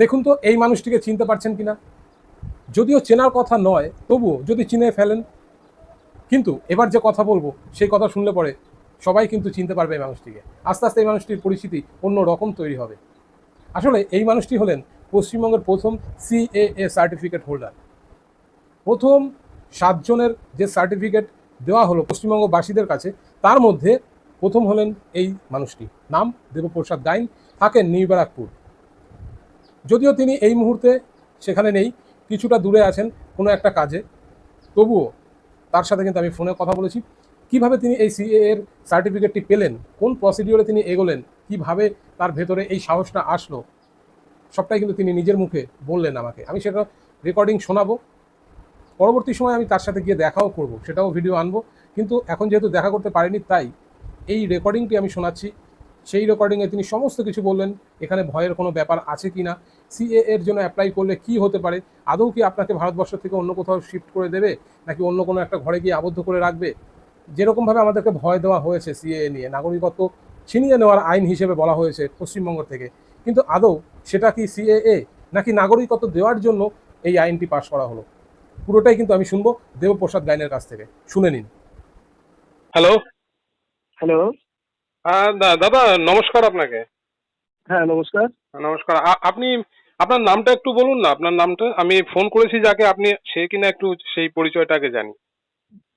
দেখুন তো, এই মানুষটিকে চিনতে পারছেন কিনা? যদিও চেনার কথা নয়, তবুও যদি চিনে ফেলেন। কিন্তু এবার যে কথা বলব, সেই কথা শুনলে পরে সবাই কিন্তু চিনতে পারবে এই মানুষটিকে। আস্তে আস্তে এই মানুষটির পরিস্থিতি অন্য রকম তৈরি হবে। আসলে এই মানুষটি হলেন পশ্চিমবঙ্গের প্রথম সিএএ সার্টিফিকেট হোল্ডার। প্রথম সাতজনের যে সার্টিফিকেট দেওয়া হলো পশ্চিমবঙ্গবাসীদের কাছে, তার মধ্যে প্রথম হলেন এই মানুষটি। নাম দেবপ্রসাদ গাইন থাকেন নিউ ব্যারাকপুর। যদিও তিনি এই মুহূর্তে সেখানে নেই, কিছুটা দূরে আছেন কোনো একটা কাজে। তবুও তার সাথে কিন্তু আমি ফোনে কথা বলেছি। কীভাবে তিনি এই সিএ এর সার্টিফিকেটটি পেলেন, কোন প্রসিডিওরে তিনি এগোলেন, কীভাবে তার ভেতরে এই সাহসটা আসলো, সবটাই কিন্তু তিনি নিজের মুখে বললেন আমাকে। আমি সেটা রেকর্ডিং শোনাবো। পরবর্তী সময় আমি তার সাথে গিয়ে দেখাও করব, সেটাও ভিডিও আনব। কিন্তু এখন যেহেতু দেখা করতে পারিনি, তাই এই রেকর্ডিংটি আমি শোনাচ্ছি। সেই রেকর্ডিংয়ে তিনি সমস্ত কিছু বললেন। এখানে ভয়ের কোনো ব্যাপার আছে কি না? সিএ এর জন্য অ্যাপ্লাই করলে কি হতে পারে? আদৌ কি আপনাকে ভারতবর্ষ থেকে অন্য কোথাও শিফট করে দেবে? নাকি অন্য কোনো একটা ঘরে গিয়ে আবদ্ধ করে রাখবে? যেরকমভাবে আমাদেরকে ভয় দেওয়া হয়েছে সিএ নিয়ে নাগরিকত্ব ছিনিয়ে নেওয়ার আইন হিসেবে বলা হয়েছে পশ্চিমবঙ্গ থেকে। কিন্তু আদৌ সেটা কি সিএএ নাকি নাগরিকত্ব দেওয়ার জন্য এই আইনটি পাশ করা হলো? পুরোটাই কিন্তু আমি শুনব দেবপ্রসাদ গাইনের কাছ থেকে। শুনে নিন। হ্যালো হ্যালো হ্যাঁ দাদা নমস্কার আপনাকে। হ্যাঁ নমস্কার। নমস্কার। আপনি আপনার নামটা একটু বলুন না আপনার নামটা। আমি ফোন করেছি যাকে আপনি সে কিনা একটু সেই পরিচয়টাকে জানি।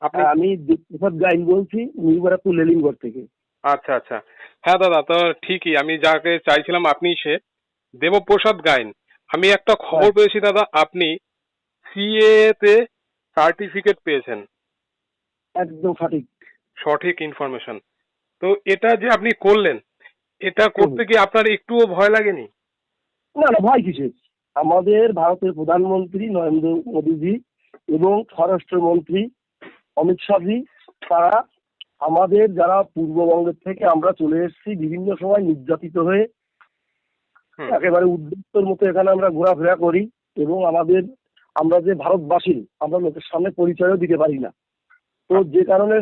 আপনি আমি গাইন বলছি নিউ ব্যারাকপুর লেলিনগড় থেকে। আচ্ছা আচ্ছা। হ্যাঁ দাদা তো ঠিকই আমি যাকে চাইছিলাম আপনি সে দেবপ্রসাদ গাইন। আমি একটা খবর পেয়েছি দাদা আপনি সিএ তে সার্টিফিকেট পেয়েছেন। একদম সঠিক। সঠিক ইনফরমেশন তো এটা যে আপনি করলেন এটা করতে কি আপনার একটুও ভয় লাগেনি? না না ভয় কিসের? আমাদের ভারতের প্রধানমন্ত্রী নরেন্দ্র মোদীজি এবং স্বরাষ্ট্রমন্ত্রী অমিত শাহজি তারা আমাদের যারা পূর্ববঙ্গের থেকে আমরা চলে এসেছি বিভিন্ন সময় নির্যাতিত হয়ে একেবারে উদ্যোক্তর মতো এখানে আমরা ঘোরাফেরা করি এবং আমাদের আমরা যে ভারতবাসী আমরা লোকের সামনে পরিচয়ও দিতে পারি না। তো যে কারণে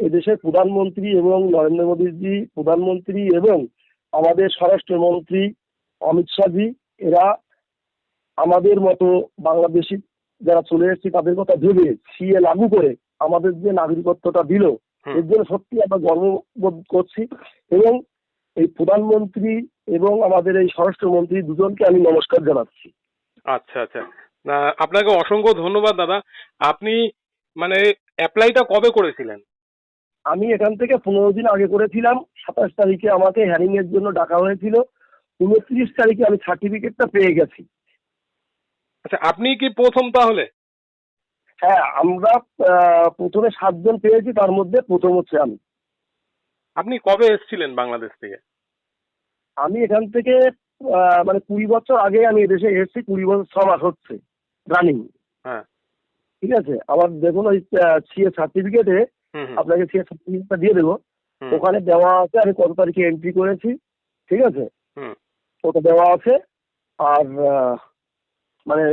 এদেশের প্রধানমন্ত্রী এবং নরেন্দ্র মোদীজি প্রধানমন্ত্রী এবং আমাদের স্বরাষ্ট্রমন্ত্রী অমিত শাহজি এরা আমাদের মতো বাংলাদেশি যারা চলে এসেছি তাদের কথা ভেবে সিএ লাগু করে আমাদের যে নাগরিকত্বটা দিল এর জন্য সত্যি আমরা গর্ববোধ করছি এবং এই প্রধানমন্ত্রী এবং আমাদের এই স্বরাষ্ট্রমন্ত্রী দুজনকে আমি নমস্কার জানাচ্ছি। আচ্ছা আচ্ছা। আপনাকে অসংখ্য ধন্যবাদ দাদা। আপনি মানে অ্যাপ্লাইটা কবে করেছিলেন? আমি এখান থেকে পনেরো দিন আগে করেছিলাম। সাতাশ তারিখে আমাকে হ্যারিং এর জন্য ডাকা হয়েছিল। উনত্রিশ তারিখে আমি সার্টিফিকেটটা পেয়ে গেছি। আচ্ছা আপনি কি প্রথম তাহলে? হ্যাঁ আমরা প্রথমে সাতজন পেয়েছি তার মধ্যে প্রথম হচ্ছে আমি। আপনি কবে এসেছিলেন বাংলাদেশ থেকে? আমি এখান থেকে মানে কুড়ি বছর আগে আমি এদেশে এসেছি কুড়ি বছর ছ মাস হচ্ছে রানিং হ্যাঁ। ঠিক আছে? আবার দেখুন ওই সিএ সার্টিফিকেটে আপনাকে সিএ সার্টিফিকেটটা দিয়ে দেবো। ওখানে দেওয়া আছে আমি কত তারিখে এন্ট্রি করেছি ঠিক আছে? ওটা দেওয়া আছে আর মানে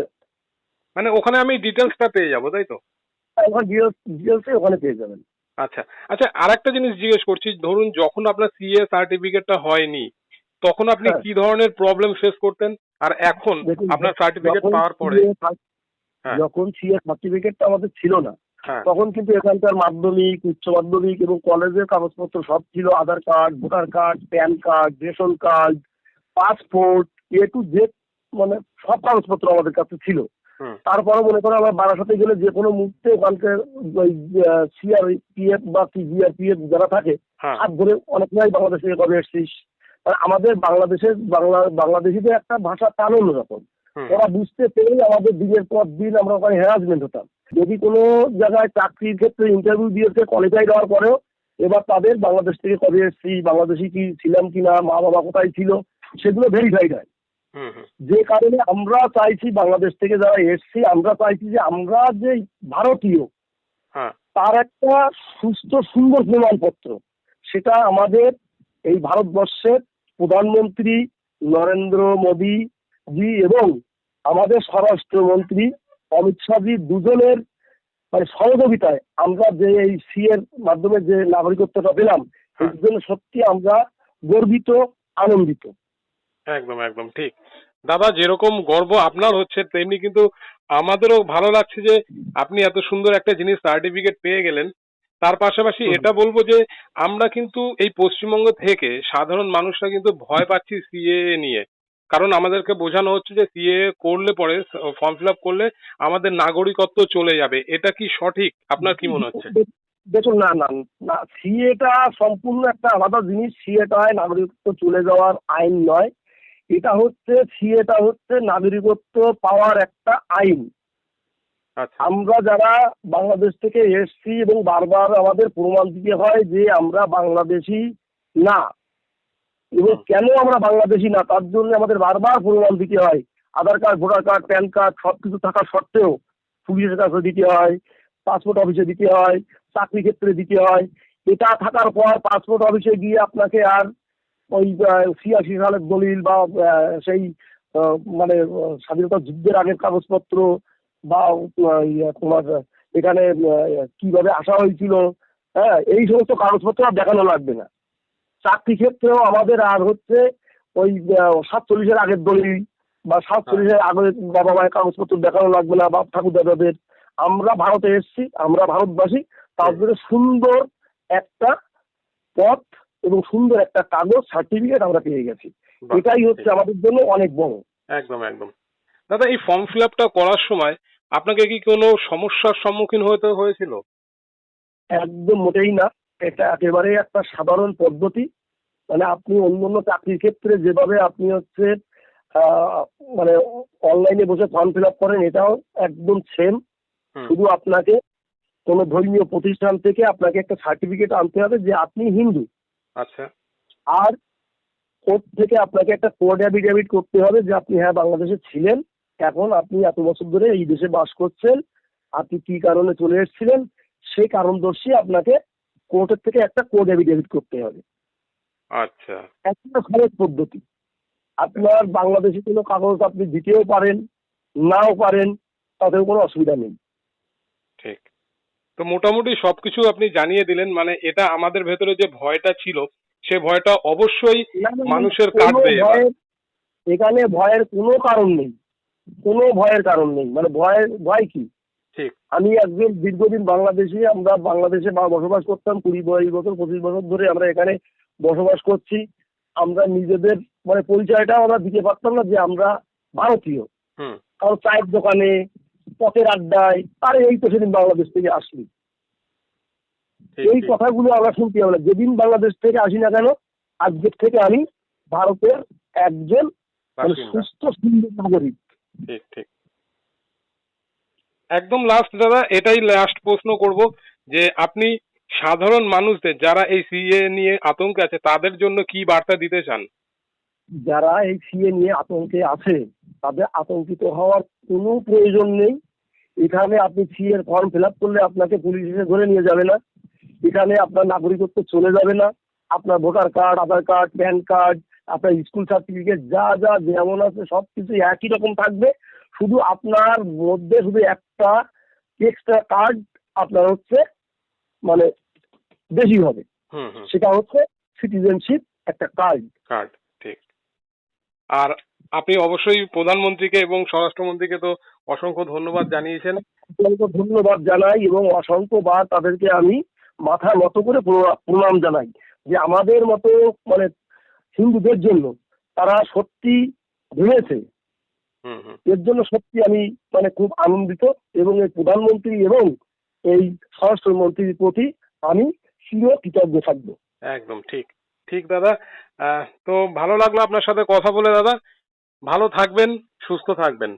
মানে ওখানে আমি ডিটেলসটা পেয়ে যাব তাই তো? ওখানে ডিটেলস ওখানে পেয়ে যাবেন। আচ্ছা আচ্ছা আরেকটা জিনিস জিজ্ঞেস করছি ধরুন যখন আপনার সিএ সার্টিফিকেটটা হয়নি তখন আপনি হ্যাঁ। কি ধরনের প্রবলেম ফেস করতেন? আর এখন আপনার সার্টিফিকেট পাওয়ার পরে? হ্যাঁ। যখন সিএ সার্টিফিকেটটা আমাদের ছিল না হ্যাঁ তখন কিন্তু এখানকার মাধ্যমিক উচ্চ মাধ্যমিক এবং কলেজের কাগজপত্র সব ছিল Aadhaar card voter card PAN card ration card passport A to Z মানে সব কাগজপত্র আমাদের কাছে ছিল। তারপরে মনে করো আমরা বারাসাতে গেলে যে কোনো মুহূর্তে ওখানকার সিআর পিএফ বা জিআরপিএফ যারা থাকে হ্যাঁ। হাত ধরে অনেক সময় বাংলাদেশ থেকে কবে এসছিস? আমাদের বাংলাদেশের বাংলা বাংলাদেশিদের একটা ভাষা টান অন্যরকম ওরা বুঝতে পেরেই আমাদের দিনের পর দিন আমরা ওখানে হ্যারাসমেন্ট হতাম। যদি কোনো জায়গায় চাকরির ক্ষেত্রে ইন্টারভিউ দিয়েছে কোয়ালিফাই দেওয়ার পরেও এবার তাদের বাংলাদেশ থেকে কবে এসেছি বাংলাদেশি কি ছিলাম কিনা মা বাবা কোথায় ছিল সেগুলো ভেরিফাইড হয়। যে কারণে আমরা চাইছি বাংলাদেশ থেকে যারা এসছি আমরা চাইছি যে আমরা যে ভারতীয় হ্যাঁ। তার একটা সুস্থ সুন্দর প্রমাণপত্র। সেটা আমাদের এই ভারতবর্ষের প্রধানমন্ত্রী নরেন্দ্র মোদী জি এবং আমাদের স্বরাষ্ট্রমন্ত্রী অমিত শাহজি দুজনের মানে সহযোগিতায় আমরা যে এই সি এর মাধ্যমে যে নাগরিকত্বটা পেলাম এর জন্য সত্যি আমরা গর্বিত আনন্দিত। একদম একদম ঠিক। দাদা যেরকম গর্ব আপনার হচ্ছে তেমনি কিন্তু আমাদেরও ভালো লাগছে যে আপনি এত সুন্দর একটা জিনিস সার্টিফিকেট পেয়ে গেলেন। তার পাশাপাশি এটা বলব যে আমরা কিন্তু এই পশ্চিমবঙ্গ থেকে সাধারণ মানুষরা কিন্তু ভয় পাচ্ছি সিএ নিয়ে। কারণ আমাদেরকে বোঝানো হচ্ছে যে সিএ করলে পরে ফর্ম ফিল আপ করলে আমাদের নাগরিকত্ব চলে যাবে। এটা কি সঠিক? আপনার কি মনে হচ্ছে? দেখুন না না না সিএটা সম্পূর্ণ একটা আলাদা জিনিস। সিএটা নাগরিকত্ব চলে যাওয়ার আইন নয়। এটা হচ্ছে সিএটা হচ্ছে নাগরিকত্ব পাওয়ার একটা আইন। আচ্ছা। আমরা যারা বাংলাদেশ থেকে এসছি এবং বারবার আমাদের প্রমাণ দিতে হয় যে আমরা বাংলাদেশি না এবং কেন আমরা বাংলাদেশি না? তার জন্য আমাদের বারবার প্রমাণ দিতে হয়। Aadhaar card voter card PAN card সব কিছু থাকা সত্ত্বেও পুলিশের কাছে দিতে হয় পাসপোর্ট অফিসে দিতে হয় চাকরি ক্ষেত্রে দিতে হয়। এটা থাকার পর পাসপোর্ট অফিসে গিয়ে আপনাকে আর ওই ছিয়াশি সালের দলিল বা সেই মানে স্বাধীনতা যুদ্ধের আগের কাগজপত্র বা ইয়ে, তোমার এখানে কীভাবে আসা হয়েছিল হ্যাঁ এই সমস্ত কাগজপত্র আর দেখানো লাগবে না। চাকরি ক্ষেত্রেও আমাদের আর হচ্ছে ওই সাতচল্লিশের আগের দলিল বা সাতচল্লিশের আগের বাবা মায়ের কাগজপত্র দেখানো লাগবে না বাপ ঠাকুর দাদাদের আমরা ভারতে এসেছি আমরা ভারতবাসী তার জন্য সুন্দর একটা পথ এবং সুন্দর একটা কাগজ সার্টিফিকেট আমরা পেয়ে গেছি। এটাই হচ্ছে আমাদের জন্য অনেক বড়। একদম একদম। দাদা এই ফর্ম ফিল আপটা করার সময় আপনাকে কি কোনো সমস্যার সম্মুখীন হতে হয়েছিল? একদম মোটেই না। এটা একেবারে একটা সাধারণ পদ্ধতি। মানে আপনি অন্য অন্য চাকরির ক্ষেত্রে যেভাবে আপনি হচ্ছে মানে অনলাইনে বসে ফর্ম ফিল আপ করেন এটাও একদম সেম শুধু আপনাকে কোনো ধর্মীয় প্রতিষ্ঠান থেকে আপনাকে একটা সার্টিফিকেট আনতে হবে যে আপনি হিন্দু। আচ্ছা। আর কোর্ট থেকে আপনাকে একটা কোর্ট অ্যাফিডেভিট করতে হবে যে আপনি হ্যাঁ বাংলাদেশে ছিলেন এখন আপনি এত বছর ধরে এই দেশে বাস করছেন আপনি কি কারণে চলে এসেছিলেন সেই কারণদর্শী আপনাকে কোর্টের থেকে একটা কোর্ট অ্যাফিডেভিট করতে হবে। আচ্ছা। একটা খরচ পদ্ধতি। আপনার বাংলাদেশি কোনো কাগজ আপনি দিতেও পারেন নাও পারেন তাতেও কোনো অসুবিধা নেই। ঠিক। তো মোটামুটি সবকিছু আপনি জানিয়ে দিলেন মানে এটা আমাদের ভেতরে যে ভয়টা ছিল সে ভয়টা অবশ্যই মানুষের কাটবে এখানে ভয়ের কোনো কারণ নেই। কোনো ভয়ের কারণ নেই। মানে ভয়ের ভয় কি? ঠিক। আমি একজন দীর্ঘদিন বাংলাদেশি আমরা বাংলাদেশে বসবাস করতাম কুড়ি বাইশ বছর পঁচিশ বছর ধরে আমরা এখানে বসবাস করছি। আমরা নিজেদের মানে পরিচয়টা আমরা দিতে পারতাম না যে আমরা ভারতীয়। কারণ চায়ের দোকানে পথের আড্ডায় আরে এই তো সেদিন বাংলাদেশ থেকে আসলি। এই কথাগুলো আমরা শুনতে হবে যেদিন বাংলাদেশ থেকে আসি না কেন আজকের থেকে আমি ভারতের একজন মানে সুস্থ সুন্দর নাগরিক। ঠিক ঠিক। একদম লাস্ট দাদা, এটাই লাস্ট প্রশ্ন করব যে আপনি সাধারণ মানুষদের, যারা এই সিএ নিয়ে আতঙ্কে আছে, তাদের জন্য কি বার্তা দিতে চান? যারা এই সিএ নিয়ে আতঙ্কে আছে, তাদের আতঙ্কিত হওয়ার কোনো প্রয়োজন নেই। এখানে আপনি সিএর ফর্ম ফিল আপ করলে আপনাকে পুলিশ এসে ধরে নিয়ে যাবে না। এখানে আপনার নাগরিকত্ব চলে যাবে না। আপনার voter card Aadhaar card PAN card আপনার স্কুল সার্টিফিকেট যা যা, যেমন আছে সব কিছু একই রকম থাকবে। শুধু আপনার মধ্যে শুধু একটা এক্সট্রা কার্ড আপনার হচ্ছে মানে বেশি হবে। সেটা হচ্ছে সিটিজেনশিপ একটা কার্ড কার্ড ঠিক। আর আপনি অবশ্যই প্রধানমন্ত্রীকে এবং স্বরাষ্ট্রমন্ত্রীকে তো অসংখ্য ধন্যবাদ জানিয়েছেন। অসংখ্য ধন্যবাদ জানাই এবং অসংখ্যবার তাদেরকে আমি মাথা নত করে প্রণাম জানাই যে আমাদের মতো মানে হিন্দুদের জন্য তারা সত্যি ভেবেছে এর জন্য সত্যি আমি মানে খুব আনন্দিত এবং এই প্রধানমন্ত্রী এবং এই স্বরাষ্ট্রমন্ত্রীর প্রতি আমি চির কৃতজ্ঞ থাকব। একদম ঠিক। ঠিক দাদা। তো ভালো লাগল আপনার সাথে কথা বলে দাদা। ভালো থাকবেন সুস্থ থাকবেন।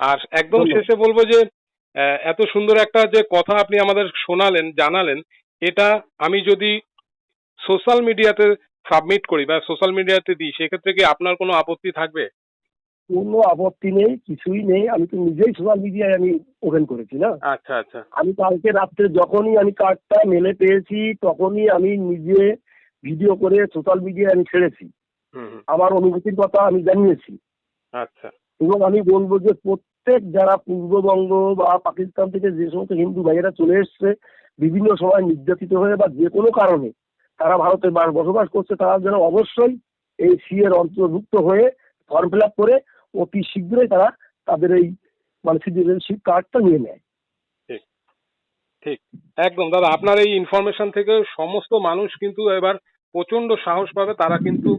আর একদম শেষে বলব যে এত সুন্দর একটা যে কথা আপনি আমাদের শোনালেন জানালেন এটা আমি যদি সোশ্যাল মিডিয়াতে সাবমিট করি বা সোশ্যাল মিডিয়াতে দিই সেক্ষেত্রে কি আপনার কোনো আপত্তি থাকবে? কোনো আপত্তি নেই কিছুই নেই। আমি তো নিজেই সোশ্যাল মিডিয়ায় আমি ওপেন করেছি না। আচ্ছা আচ্ছা। আমি কালকে রাত্রে যখনই আমি কার্ডটা মেলে পেয়েছি তখনই আমি নিজে ভিডিও করে সোশ্যাল মিডিয়ায় আমি ছেড়েছি। আমার অনুভূতির কথা আমি জানিয়েছি। আচ্ছা। এবং আমি বলব যে প্রত্যেক যারা পূর্ববঙ্গ বা পাকিস্তান থেকে যে সমস্ত হিন্দু ভাইয়েরা চলে এসছে বিভিন্ন সময় নির্যাতিত হয়ে বা যে কোনো কারণে তারা ভারতে বসবাস করছে তারা যেন অবশ্যই এই সি এর অন্তর্ভুক্ত হয়ে ফর্ম ফিল আপ করে অতি শীঘ্রই তারা তাদের এই মানে সিটিজেনশিপ কার্ডটা নিয়ে নেয়। ঠিক একদম দাদা আপনার এই ইনফরমেশন থেকে সমস্ত মানুষ কিন্তু এবার প্রচণ্ড সাহস পাবে তারা কিন্তু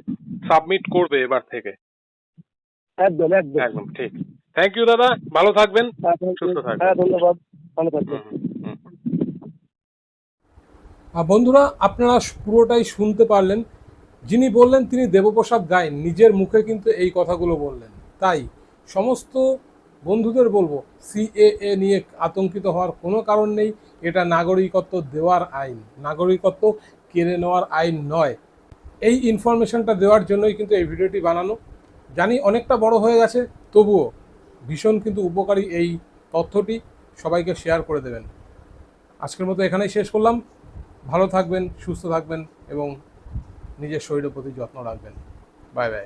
সাবমিট করবে এবার থেকে। একদম একদম। একদম ঠিক। থ্যাংক ইউ দাদা ভালো থাকবেন হ্যাঁ, সুস্থ থাকবেন। হ্যাঁ ধন্যবাদ ভালো থাকবেন। হুম, হুম, হুম। আর বন্ধুরা আপনারা পুরোটাই শুনতে পারলেন। যিনি বললেন তিনি দেবপ্রসাদ গায়েন নিজের মুখে কিন্তু এই কথাগুলো বললেন। তাই সমস্ত বন্ধুদের বলব সিএএ নিয়ে আতঙ্কিত হওয়ার কোনো কারণ নেই। এটা নাগরিকত্ব দেওয়ার আইন। নাগরিকত্ব কেড়ে নেওয়ার আইন নয়। এই ইনফরমেশনটা দেওয়ার জন্যই কিন্তু এই ভিডিওটি বানানো। জানি অনেকটা বড় হয়ে গেছে, তবুও ভীষণ কিন্তু উপকারী এই তথ্যটি। সবাইকে শেয়ার করে দেবেন। আজকের মতো এখানেই শেষ করলাম। ভালো থাকবেন, সুস্থ থাকবেন এবং নিজের শরীরের প্রতি যত্ন রাখবেন। Bye bye